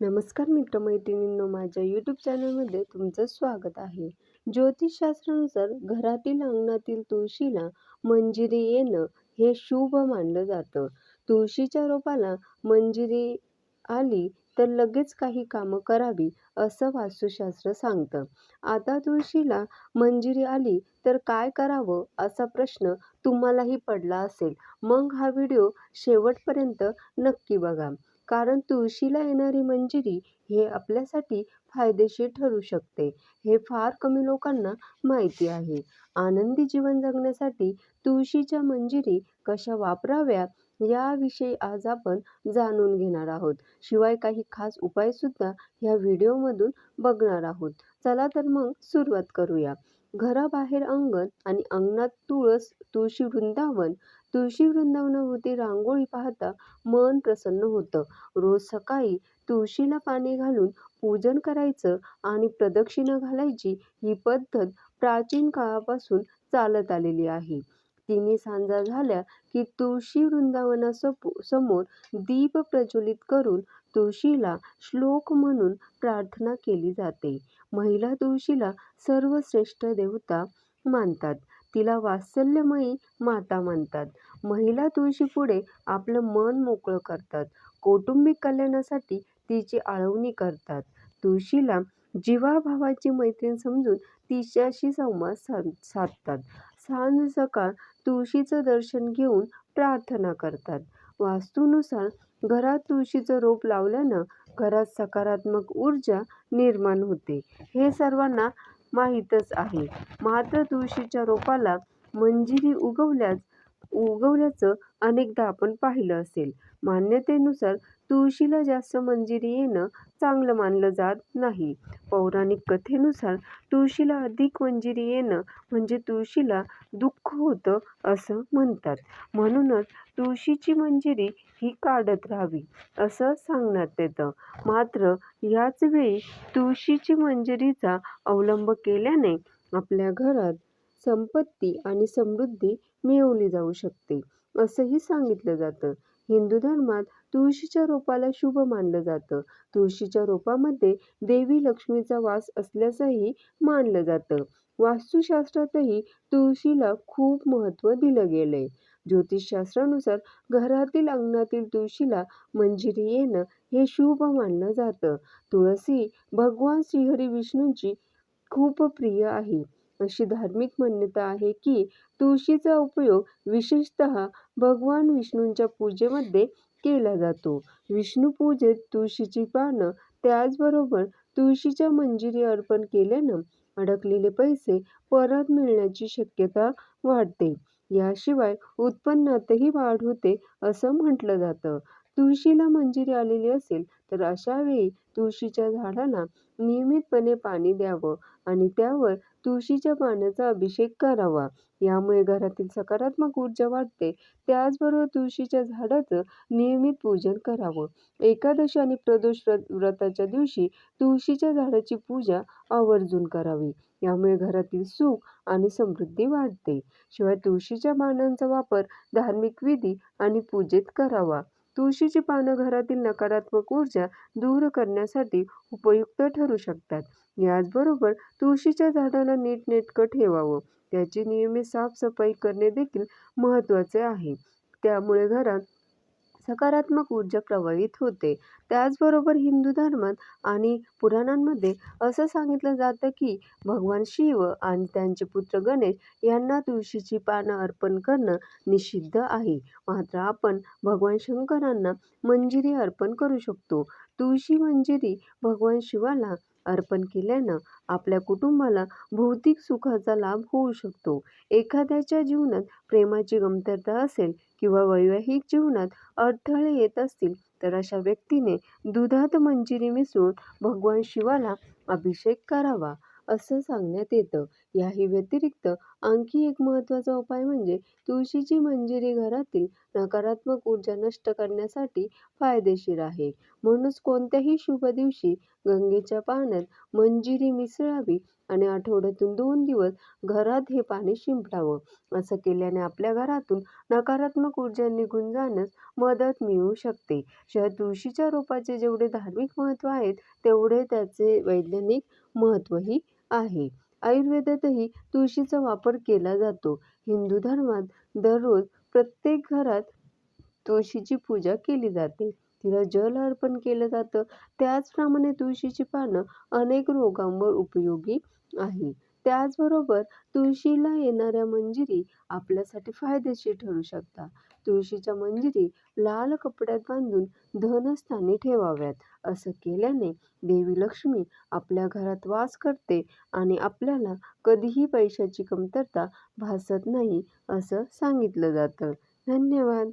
नमस्कार मित्रमैत्रिणींनो माझ्या यूट्यूब चॅनलमध्ये तुमचं स्वागत आहे. ज्योतिषशास्त्रानुसार घरातील अंगणातील तुळशीला मंजिरी येणं हे शुभ मानलं जातं. तुळशीच्या रोपाला मंजिरी आली तर लगेच काही कामं करावी असं वास्तुशास्त्र सांगतं. आता तुळशीला मंजिरी आली तर काय करावं असा प्रश्न तुम्हालाही पडला असेल. मग हा व्हिडिओ शेवटपर्यंत नक्की बघा. कारण तुळशीला येणारी मंजिरी हे आपल्यासाठी फायदेशीर ठरू शकते. हे फार कमी लोकांना माहिती आहे. आनंदी जीवन जगण्यासाठी तुळशीच्या मंजिरी कशा वापराव्या याविषयी आज आपण जाणून घेणार आहोत. शिवाय काही खास उपायसुद्धा ह्या व्हिडिओमधून बघणार आहोत. चला तर मग सुरुवात करूया. घराबाहेर अंगण आणि अंगणात तुळस तुळशी वृंदावन तुळशी वृंदावनाभोवती रांगोळी पाहता मन प्रसन्न होतं. रोज सकाळी तुळशीला पाणी घालून पूजन करायचं आणि प्रदक्षिणा घालायची ही पद्धत प्राचीन काळापासून चालत आलेली आहे. तिन्ही सांजा झाल्या की तुळशी वृंदावनासमोर दीप प्रज्वलित करून तुळशीला श्लोक म्हणून प्रार्थना केली जाते. महिला तुळशीला सर्वश्रेष्ठ देवता मानतात. तिला वात्सल्यमयी माता मानतात महिला तुळशीपुढे आपलं मन मोकळं करतात. कौटुंबिक कल्याणासाठी तिची आळवणी करतात. तुळशीला जीवाभावाची मैत्रीण समजून तिच्याशी संवाद साध साधतात. सांज सकाळ तुळशीचं दर्शन घेऊन प्रार्थना करतात. वास्तूनुसार घरात तुळशीचं रोप लावल्यानं घरात सकारात्मक ऊर्जा निर्माण होते. हे सर्वांना माहीतच आहे. मात्र तुळशीच्या रोपाला मंजिरी उगवल्यास उगवल्याचं अनेकदा आपण पाहिलं असेल. मान्यतेनुसार तुळशीला जास्त मंजिरी येणं चांगलं मानलं जात नाही. पौराणिक कथेनुसार तुळशीला अधिक मंजिरी येणं म्हणजे तुळशीला दुःख होतं असं म्हणतात. म्हणूनच तुळशीची मंजिरी ही काढत राहावी असं सांगण्यात येतं. मात्र याच वेळी तुळशीची मंजिरीचा अवलंब केल्याने आपल्या घरात संपत्ती आणि समृद्धी मिळवली जाऊ शकते. असंही सांगितलं जातं. हिंदू धर्मात तुळशीच्या रोपाला शुभ मानलं जातं. तुळशीच्या रोपामध्ये देवी लक्ष्मीचा वास असल्याचंही मानलं जातं. वास्तुशास्त्रातही तुळशीला खूप महत्त्व दिलं गेलंय. ज्योतिषशास्त्रानुसार घरातील अंगणातील तुळशीला मंजिरी येणं हे शुभ मानलं जातं. तुळसी भगवान श्रीहरी विष्णूंची खूप प्रिय आहे. अशी धार्मिक मान्यता आहे की तुळशीचा उपयोग विशेषतः भगवान विष्णूंच्या पूजेमध्ये केला जातो. विष्णू पूजेत तुळशीची पानं त्याचबरोबर तुळशीच्या मंजिरी अर्पण केल्यानं अडकलेले पैसे परत मिळण्याची शक्यता वाढते. याशिवाय उत्पन्नातही वाढ होते असं म्हटलं जातं. तुळशीला मंजिरी आलेली असेल तर अशा वेळी तुळशीच्या झाडाला नियमितपणे पाणी द्यावं आणि त्यावर तुळशीच्या पाण्याचा अभिषेक करावा. यामुळे घरातील सकारात्मक ऊर्जा वाढते. त्याचबरोबर तुळशीच्या झाडाचं नियमित पूजन करावं. एकादशी आणि प्रदोष व्रताच्या दिवशी तुळशीच्या झाडाची पूजा आवर्जून करावी. यामुळे घरातील सुख आणि समृद्धी वाढते. शिवाय तुळशीच्या पानांचा वापर धार्मिक विधी आणि पूजेत करावा. तुळशीची पानं घरातील नकारात्मक ऊर्जा दूर करण्यासाठी उपयुक्त ठरू शकतात. याचबरोबर तुळशीच्या झाडाला नीटनेटकं ठेवावं त्याची नियमित साफसफाई करणे देखील महत्त्वाचे आहे. त्यामुळे घरात सकारात्मक ऊर्जा प्रवाहित होते. त्याचबरोबर हिंदू धर्मात आणि पुराणांमध्ये असं सांगितलं जातं की भगवान शिव आणि त्यांचे पुत्र गणेश यांना तुळशीची पानं अर्पण करणं निषिद्ध आहे. मात्र आपण भगवान शंकरांना मंजिरी अर्पण करू शकतो. तुळशी मंजिरी भगवान शिवाला अर्पण केल्यानं आपल्या कुटुंबाला भौतिक सुखाचा लाभ होऊ शकतो. एखाद्याच्या जीवनात प्रेमाची कमतरता असेल किंवा वैवाहिक जीवनात अडथळे येत असतील तर अशा व्यक्तीने दुधात मंजिरी मिसळून भगवान शिवाला अभिषेक करावा असं सांगण्यात येतं. याही व्यतिरिक्त आणखी एक महत्त्वाचा उपाय म्हणजे तुळशीची मंजिरी घरातील नकारात्मक ऊर्जा नष्ट करण्यासाठी फायदेशीर आहे. म्हणूनच कोणत्याही शुभ दिवशी गंगेच्या पाण्यात मंजिरी मिसळावी आणि आठवड्यातून दोन दिवस घरात हे पाणी शिंपडावं. असं केल्याने आपल्या घरातून नकारात्मक ऊर्जा निघून जाण्यास मदत मिळू शकते. शिवाय तुळशीच्या रोपाचे जेवढे धार्मिक महत्त्व आहेत तेवढे त्याचे वैज्ञानिक महत्त्वही आहे. आयुर्वेदातही तुळशीचा वापर केला जातो. हिंदू धर्मात दररोज प्रत्येक घरात तुळशीची पूजा केली जाते. तिला जल अर्पण केलं जातं. त्याचप्रमाणे तुळशीची पानं अनेक रोगांवर उपयोगी आहे. त्याचबरोबर तुळशीला येणाऱ्या मंजिरी आपल्यासाठी फायदेशीर ठरू शकतात. तुळशीच्या मंजिरी लाल कपड्यात बांधून धनस्थानी ठेवाव्यात. असं केल्याने देवी लक्ष्मी आपल्या घरात वास करते आणि आपल्याला कधीही पैशाची कमतरता भासत नाही असं सांगितलं जातं. धन्यवाद.